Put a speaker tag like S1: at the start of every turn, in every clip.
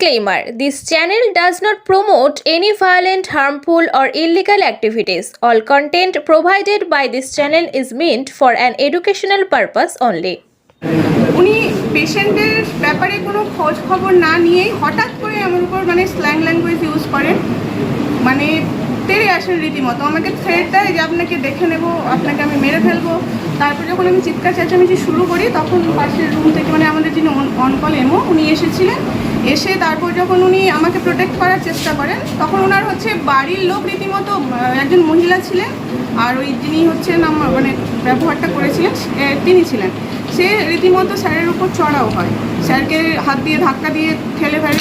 S1: Disclaimer This channel does not promote any violent, harmful, or illegal activities. All content provided by this channel is meant for an educational purpose only.
S2: উনি পেশেন্টের ব্যাপারে কোনো খোঁজ খবর না নিয়েই হঠাৎ করে আমার উপর মানে স্ল্যাং ল্যাঙ্গুয়েজ ইউজ করেন মানে তেড়ে আসেন রীতিমতো আমাকে থ্রেট দেয় যে আপনাকে দেখে নেব আপনাকে আমি মেরে ফেলব তারপর যখন আমি চিৎকার চেঁচামেচি শুরু করি তখন পাশের রুম থেকে মানে আমাদের যিনি অন অনকল এমও উনি এসেছিলেন এসে তারপর যখন উনি আমাকে প্রোটেক্ট করার চেষ্টা করেন, তখন ওনার হচ্ছে বাড়ির লোক রীতিমতো একজন মহিলা ছিলেন, আর ওই যিনি হচ্ছে আমার মানে ব্যবহারটা করেছিলেন তিনি ছিলেন। সে রীতিমতো স্যারের উপর চড়াও হয়। স্যারকে হাত দিয়ে ধাক্কা দিয়ে ঠেলে ফেলে।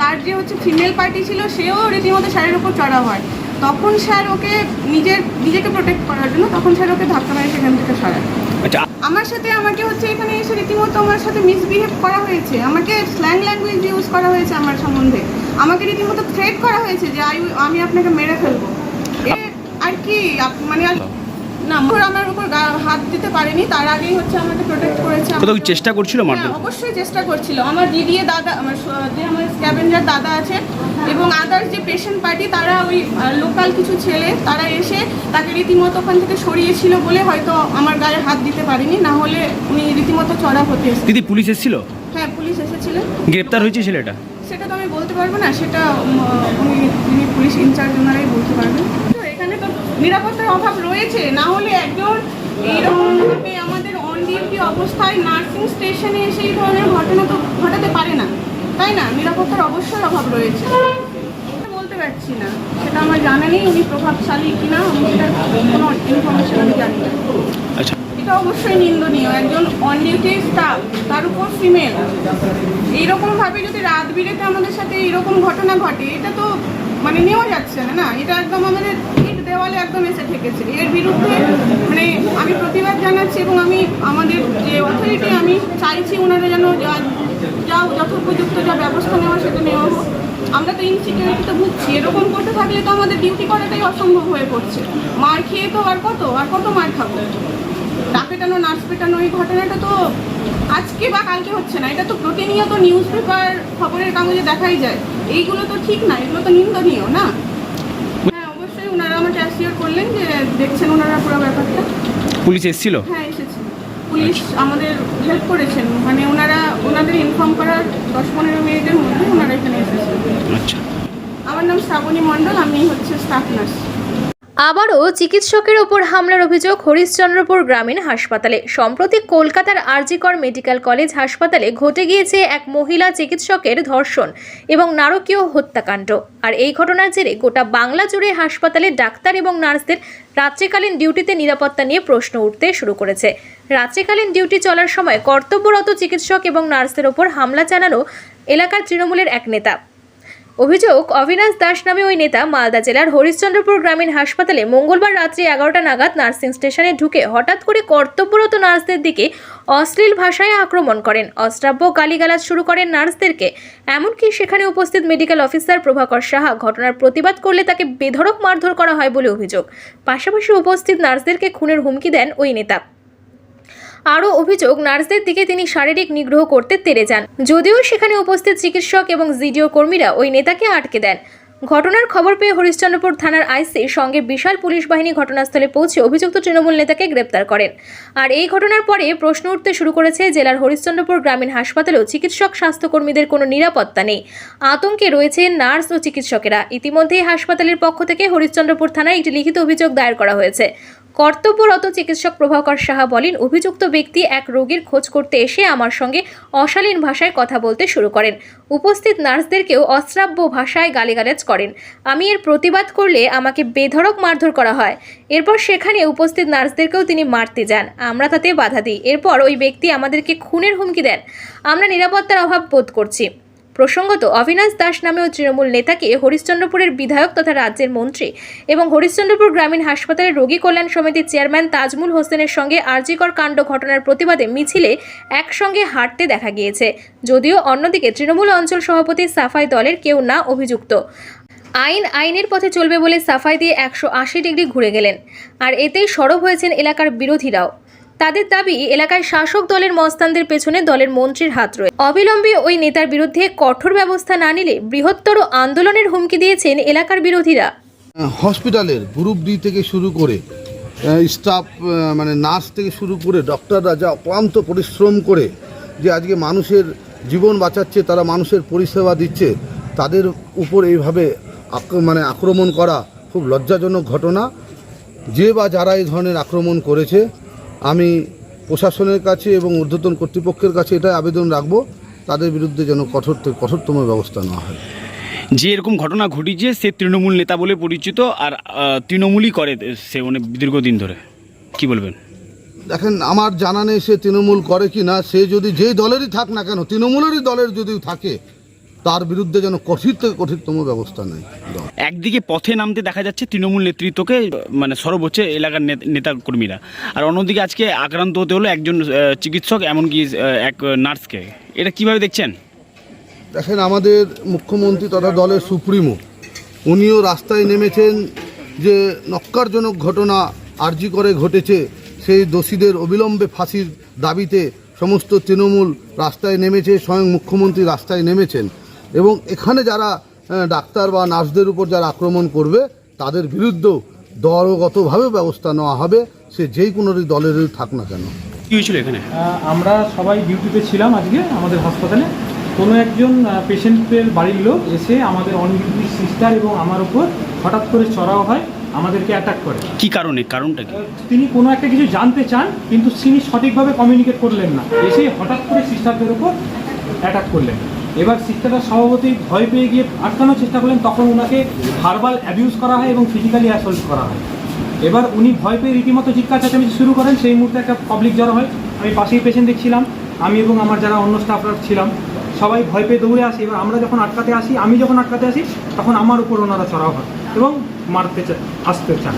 S2: তার যে হচ্ছে ফিমেল পার্টি ছিল, সেও রীতিমতো স্যারের উপর চড়াও হয়। তখন স্যার ওকে নিজের নিজেকে প্রোটেক্ট করার জন্য তখন স্যার ওকে ধাক্কা মেরে সেখান থেকে সরায়।
S3: আচ্ছা
S2: আমার সাথে আমাকে হচ্ছে এখানে এসে রীতিমতো আমার সাথে মিসবিহেভ করা হয়েছে। আমাকে স্ল্যাং ল্যাঙ্গুয়েজ ইউজ করা হয়েছে আমার সম্বন্ধে। আমাকে রীতিমতো থ্রেট করা হয়েছে যে আই- আমি আপনাকে মেরে ফেলব। আর কি মানে আর না মোর আমার উপর হাত দিতে পারেনি তার আগেই হচ্ছে আমাকে প্রোটেক্ট করেছে
S3: কোথাও চেষ্টা করছিল
S2: হ্যাঁ
S3: মারধর?
S2: অবশ্যই চেষ্টা করছিল। আমার দিদি দাদা আমার যে আমার স্ক্যাভেঞ্জার দাদা আছে এবং আদার্স যে পেশেন্ট পার্টি তারা ওই লোকাল কিছু ছেলে তারা এসে তাকে রীতিমতো ওখান থেকে সরিয়েছিল বলে হয়তো আমার গায়ে হাত দিতে পারেনি না হলে উনি রীতিমতো চড়া হতে।
S3: দিদি পুলিশ এসেছিল?
S2: হ্যাঁ পুলিশ এসেছিলেন
S3: গ্রেপ্তার হয়েছে ছেলেটা?
S2: সেটা তো আমি বলতে পারব না সেটা উনি পুলিশ ইনচার্জ ওনারাই বলতে পারবেন। তো তো নিরাপত্তার অভাব রয়েছে। না হলে একজন এইরকমভাবে আমাদের অন ডিউটি অবস্থায় নার্সিং স্টেশনে এসে এই ধরনের ঘটনা তো ঘটাতে পারে না। তাই না? নিরাপত্তার অবশ্যই অভাব রয়েছে। বলতে পারছি না। সেটা আমার জানা নেই উনি প্রভাবশালী কিনা আমি সেটার কোনো ইনফরমেশন আমি জানি না।
S3: আচ্ছা।
S2: এটা অবশ্যই নিন্দনীয়। একজন অন ডিউটি স্টাফ তার উপর ফিমেল এইরকম ভাবে যদি রাত বিরেতে আমাদের সাথে এরকম ঘটনা ঘটে এটা তো মানে নেওয়া যাচ্ছে না না, এটা একদম আমাদের ইট দেওয়ালে একদম এসে ঠেকেছে। এর বিরুদ্ধে মানে আমি প্রতিবাদ জানাচ্ছি এবং আমি আমাদের যে অথরিটি আমি চাইছি ওনারা যেন যা যা যথোপযুক্ত যা ব্যবস্থা নেওয়া সেটা নেওয়া হোক। আমরা তো ইনসিকিউরিটিতে ভুগছি, এরকম করতে থাকলে তো আমাদের ডিউটি করাটাই অসম্ভব হয়ে পড়ছে। মার খেয়ে তো আর কত আর কত মার খাব? ডাক পেটানো, নার্স পেটানো, এই ঘটনাটা তো আজকে বা কালকে হচ্ছে না। এটা তো প্রতিনিয়ত নিউজ পেপার খবরের কাগজে দেখাই যায়। এইগুলো তো ঠিক না এগুলো তো নিন্দনীয় না? হ্যাঁ অবশ্যই ওনারা আমাকে অ্যাসিওর করলেন যে দেখছেন ওনারা পুরো ব্যাপারটা।
S3: পুলিশ এসেছিল?
S2: হ্যাঁ এসেছে। পুলিশ আমাদের হেল্প করেছেন। মানে ওনারা ওনাদের ইনফর্ম করার দশ পনেরো মিনিটের মধ্যে ওনারা এখানে এসেছেন।
S3: আচ্ছা।
S2: আমার নাম শ্রাবণী মণ্ডল আমি হচ্ছে স্টাফ নার্স
S1: আবারও চিকিৎসকের ওপর হামলার অভিযোগ হরিশ্চন্দ্রপুর গ্রামীণ হাসপাতালে। সম্প্রতি কলকাতার আরজিকর মেডিকেল কলেজ হাসপাতালে ঘটে গিয়েছে এক মহিলা চিকিৎসকের ধর্ষণ এবং নারকীয় হত্যাকাণ্ড। আর এই ঘটনার জেরে গোটা বাংলা জুড়ে হাসপাতালে ডাক্তার এবং নার্সদের রাত্রিকালীন ডিউটিতে নিরাপত্তা নিয়ে প্রশ্ন উঠতে শুরু করেছে। রাত্রিকালীন ডিউটি চলার সময় কর্তব্যরত চিকিৎসক এবং নার্সদের ওপর হামলা চালানো এলাকার তৃণমূলের এক নেতা। অভিযোগ অবিনাশ দাস নামে ওই নেতা মালদা জেলার হরিশ্চন্দ্রপুর গ্রামীণ হাসপাতালে মঙ্গলবার রাত্রি এগারোটা নাগাদ নার্সিং স্টেশনে ঢুকে হঠাৎ করে কর্তব্যরত নার্সদের দিকে অশ্লীল ভাষায় আক্রমণ করেন। অশ্রাব্য গালিগালাজ শুরু করেন নার্সদেরকে। এমনকি সেখানে উপস্থিত মেডিকেল অফিসার প্রভাকর সাহা ঘটনার প্রতিবাদ করলে তাকে বেধড়ক মারধর করা হয় বলে অভিযোগ। পাশাপাশি উপস্থিত নার্সদেরকে খুনের হুমকি দেন ওই নেতা। আরও অভিযোগ, নার্সদের দিকে তিনি শারীরিক নিগ্রহ করতে তেরে যান। যদিও সেখানে উপস্থিত চিকিৎসক এবং জিডিও কর্মীরা ওই নেতাকে আটকে দেন। ঘটনার খবর পেয়ে হরিশ্চন্দ্রপুর থানার আইসি সঙ্গে বিশাল পুলিশ বাহিনী ঘটনাস্থলে পৌঁছে অভিযুক্ত তৃণমূল নেতাকে গ্রেপ্তার করেন। আর এই ঘটনার পরে প্রশ্ন উঠতে শুরু করেছে জেলার হরিশ্চন্দ্রপুর গ্রামীণ হাসপাতালেও চিকিৎসক, স্বাস্থ্যকর্মীদের কোনো নিরাপত্তা নেই। আতঙ্কে রয়েছে নার্স ও চিকিৎসকেরা। ইতিমধ্যেই হাসপাতালের পক্ষ থেকে হরিশ্চন্দ্রপুর থানায় একটি লিখিত অভিযোগ দায়ের করা হয়েছে। কর্তব্যরত চিকিৎসক প্রভাকর সাহা বলেন, অভিযুক্ত ব্যক্তি এক রোগীর খোঁজ করতে এসে আমার সঙ্গে অশালীন ভাষায় কথা বলতে শুরু করেন। উপস্থিত নার্সদেরকেও অশ্রাব্য ভাষায় গালিগালাজ করেন। আমি এর প্রতিবাদ করলে আমাকে বেধড়ক মারধর করা হয়। এরপর সেখানে উপস্থিত নার্সদেরকেও তিনি মারতে যান। আমরা তাতে বাধা দিই। এরপর ওই ব্যক্তি আমাদেরকে খুনের হুমকি দেন। আমরা নিরাপত্তার অভাব বোধ করছি। প্রসঙ্গত, অবিনাশ দাস নামেও তৃণমূল নেতাকে হরিশ্চন্দ্রপুরের বিধায়ক তথা রাজ্যের মন্ত্রী এবং হরিশ্চন্দ্রপুর গ্রামীণ হাসপাতালের রোগী কল্যাণ সমিতির চেয়ারম্যান তাজমুল হোসেনের সঙ্গে আরজিকর কাণ্ড ঘটনার প্রতিবাদে মিছিলে একসঙ্গে হাঁটতে দেখা গিয়েছে। যদিও অন্যদিকে তৃণমূল অঞ্চল সভাপতি সাফাই দলের কেউ না অভিযুক্ত। আইন আইনের পথে চলবে বলে সাফাই দিয়ে একশো আশি ডিগ্রি ঘুরে গেলেন। আর এতেই সরব হয়েছেন এলাকার বিরোধীরাও। তাদের দাবি, এলাকায় শাসক দলের মস্তানদের পেছনে দলের মন্ত্রীর হাত রয়েছে অবিলম্বে ওই নেতার বিরুদ্ধে কঠোর ব্যবস্থা না নিলে বৃহত্তর আন্দোলনের হুমকি দিয়েছেন এলাকার বিরোধীরা।
S4: হসপিটালের গ্রুপ ডি থেকে শুরু করে স্টাফ মানে নার্স থেকে শুরু করে ডক্টররা যা অক্লান্ত পরিশ্রম করে যে আজকে মানুষের জীবন বাঁচাচ্ছে, তারা মানুষের পরিষেবা দিচ্ছে, তাদের উপর এইভাবে মানে আক্রমণ করা খুব লজ্জাজনক ঘটনা। যে বা যারা এই ধরনের আক্রমণ করেছে আমি প্রশাসনের কাছে এবং ঊর্ধ্বতন কর্তৃপক্ষের কাছে এটা আবেদন রাখব তাদের বিরুদ্ধে যেন কঠোর থেকে কঠোরতম ব্যবস্থা নেওয়া হয়।
S3: যে এরকম ঘটনা ঘটিছে সে তৃণমূল নেতা বলে পরিচিত আর তৃণমূলই করে সে মানে দীর্ঘদিন ধরে। কি বলবেন?
S4: দেখেন আমার জানা নেই সে তৃণমূল করে কি না সে যদি যেই দলেরই থাক না কেন তৃণমূলেরই দলের যদি থাকে তার বিরুদ্ধে যেন কঠিন থেকে কঠিনতম ব্যবস্থা নেয়
S3: একদিকে পথে নামতে দেখা যাচ্ছে তৃণমূল নেতৃত্বকে মানে সরব হচ্ছে এলাকার নেত- কর্মীরা আর অন্যদিকে আজকে আক্রান্ত হতে হলো একজন চিকিৎসক এমনকি এক নার্সকে। এটা কীভাবে দেখছেন?
S4: দেখেন, আমাদের মুখ্যমন্ত্রী তথা দলের সুপ্রিমো, উনিও রাস্তায় নেমেছেন যে নক্কারজনক ঘটনা আর্জি করে ঘটেছে, সেই দোষীদের অবিলম্বে ফাঁসির দাবিতে সমস্ত তৃণমূল রাস্তায় নেমেছে, স্বয়ং মুখ্যমন্ত্রী রাস্তায় নেমেছেন। এবং এখানে যারা ডাক্তার বা নার্সদের উপর যারা আক্রমণ করবে তাদের বিরুদ্ধেও দলগতভাবে ব্যবস্থা নেওয়া হবে। সে যেই কোনো দলেরই থাক না কেন।
S3: কি হয়েছিল এখানে?
S5: আমরা সবাই ডিউটিতে ছিলাম আজকে আমাদের হাসপাতালে। কোনো একজন পেশেন্টের বাড়ির লোক এসে আমাদের অনডিউটি সিস্টার এবং আমার উপর হঠাৎ করে চড়াও হয় আমাদেরকে অ্যাটাক করে।
S3: কি কারণে? কারণটা কি?
S5: তিনি কোনো একটা কিছু জানতে চান কিন্তু তিনি সঠিকভাবে কমিউনিকেট করলেন না। এসে হঠাৎ করে সিস্টারদের উপর অ্যাটাক করলেন। এবার সিস্টাররা সভাপতি ভয় পেয়ে গিয়ে আটকানোর চেষ্টা করলেন, তখন ওনাকে ভার্বাল অ্যাবিউজ করা হয় এবং ফিজিক্যালি অ্যাসল্ট করা হয়। এবার উনি ভয় পেয়ে রীতিমতো চিৎকার চেঁচামেচি শুরু করেন, সেই মুহূর্তে একটা পাবলিক জড়ো হয়। আমি পাশেই পেশেন্ট দেখছিলাম, আমি এবং আমার যারা অন্য স্টাফরা ছিলাম, সবাই ভয় পেয়ে দৌড়ে আসি। এবার আমরা যখন আটকাতে আসি, আমি যখন আটকাতে আসি, তখন আমার উপর ওনারা চড়াও হয় এবং মারতে আসতে চান।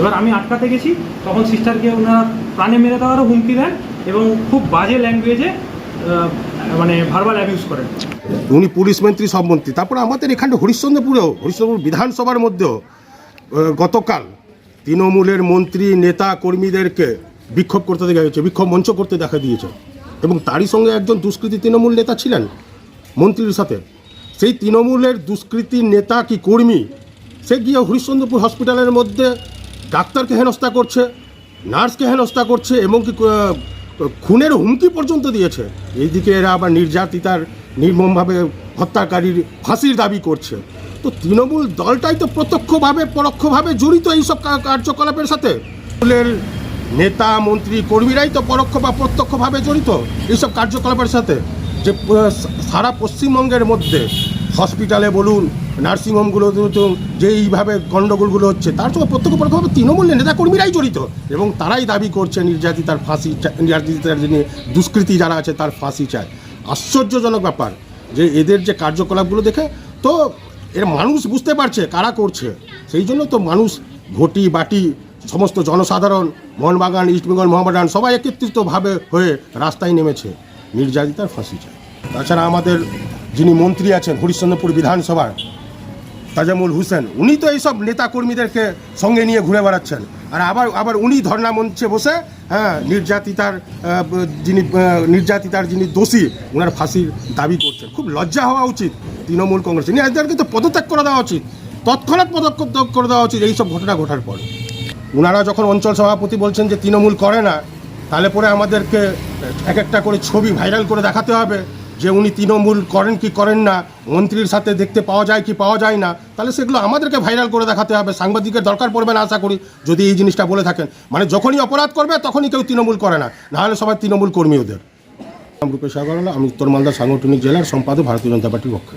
S5: এবার আমি আটকাতে গেছি, তখন সিস্টারকে ওনারা প্রাণে মেরে দেওয়ারও হুমকি দেন এবং খুব বাজে ল্যাঙ্গুয়েজে মানে ভার্বাল অ্যাবিউজ করেন।
S6: উনি পুলিশ মন্ত্রী, সব মন্ত্রী। তারপরে আমাদের এখানে হরিশ্চন্দ্রপুরেও, হরিশ্চন্দ্রপুর বিধানসভার মধ্যেও গতকাল তৃণমূলের মন্ত্রী, নেতা, কর্মীদেরকে বিক্ষোভ করতে দেখা গেছে, বিক্ষোভ মঞ্চ করতে দেখা দিয়েছে। এবং তারই সঙ্গে একজন দুষ্কৃতী তৃণমূল নেতা ছিলেন মন্ত্রীর সাথে। সেই তৃণমূলের দুষ্কৃতী নেতা কি কর্মী? সে গিয়ে হরিশ্চন্দ্রপুর হসপিটালের মধ্যে ডাক্তারকে হেনস্থা করছে, নার্সকে হেনস্থা করছে, এবং কি খুনের হুমকি পর্যন্ত দিয়েছে। এইদিকে এরা আবার নির্যাতিতার, নির্মমভাবে হত্যাকারীর ফাঁসির দাবি করছে। তো তৃণমূল দলটাই তো প্রত্যক্ষভাবে, পরোক্ষভাবে জড়িত এইসব কার্যকলাপের সাথে। তৃণমূলের নেতা, মন্ত্রী, কর্মীরাই তো পরোক্ষ বা প্রত্যক্ষভাবে জড়িত এইসব কার্যকলাপের সাথে। যে সারা পশ্চিমবঙ্গের মধ্যে হসপিটালে বলুন নার্সিংহোমগুলো তো যে এইভাবে গণ্ডগোলগুলো হচ্ছে, তার সঙ্গে প্রত্যক্ষ পরোক্ষভাবে তৃণমূল নেতা কর্মীরাই জড়িত এবং তারাই দাবি করছে নির্যাতিতার ফাঁসি নির্যাতিতার যিনি দুষ্কৃতী যারা আছে তার ফাঁসি চায়। আশ্চর্যজনক ব্যাপার যে এদের যে কার্যকলাপগুলো দেখে তো এর মানুষ বুঝতে পারছে কারা করছে। সেই জন্য তো মানুষ ঘটি, বাটি, সমস্ত জনসাধারণ, মোহনবাগান ইস্টবেঙ্গল মোহামেডান সবাই একত্রিতভাবে হয়ে রাস্তায় নেমেছে। নির্যাতিতার ফাঁসি চায়। তাছাড়া আমাদের যিনি মন্ত্রী আছেন হরিশ্চন্দ্রপুর বিধানসভার তাজামুল হুসেন, উনি তো এইসব নেতা কর্মীদেরকে সঙ্গে নিয়ে ঘুরে বেড়াচ্ছেন। আর আবার আবার উনি ধর্ণা মঞ্চে বসে হ্যাঁ নির্যাতিতার যিনি নির্যাতিতার যিনি দোষী ওনার ফাঁসির দাবি করছেন। খুব লজ্জা হওয়া উচিত তৃণমূল কংগ্রেস। ইনি এদেরকে তো পদত্যাগ করে দেওয়া উচিত। তৎক্ষণাৎ পদত্যাগ করে দেওয়া উচিত এইসব ঘটনা ঘটার পর। ওনারা যখন অঞ্চল সভাপতি বলছেন যে তৃণমূল করে না, তাহলে পরে আমাদেরকে এক একটা করে ছবি ভাইরাল করে দেখাতে হবে। যে উনি তৃণমূল করেন কি করেন না, মন্ত্রীর সাথে দেখতে পাওয়া যায় কি পাওয়া যায় না, তাহলে সেগুলো আমাদেরকে ভাইরাল করে দেখাতে হবে, সাংবাদিকের দরকার পড়বে না আশা করি, যদি এই জিনিসটা বলে থাকেন। মানে যখনই অপরাধ করবে, তখনই কেউ তৃণমূল করে না নাহলে সবাই তৃণমূল কর্মী ওদের। রূপেশ আমি উত্তর মালদা সাংগঠনিক জেলার সম্পাদক, ভারতীয় জনতা পার্টির পক্ষে।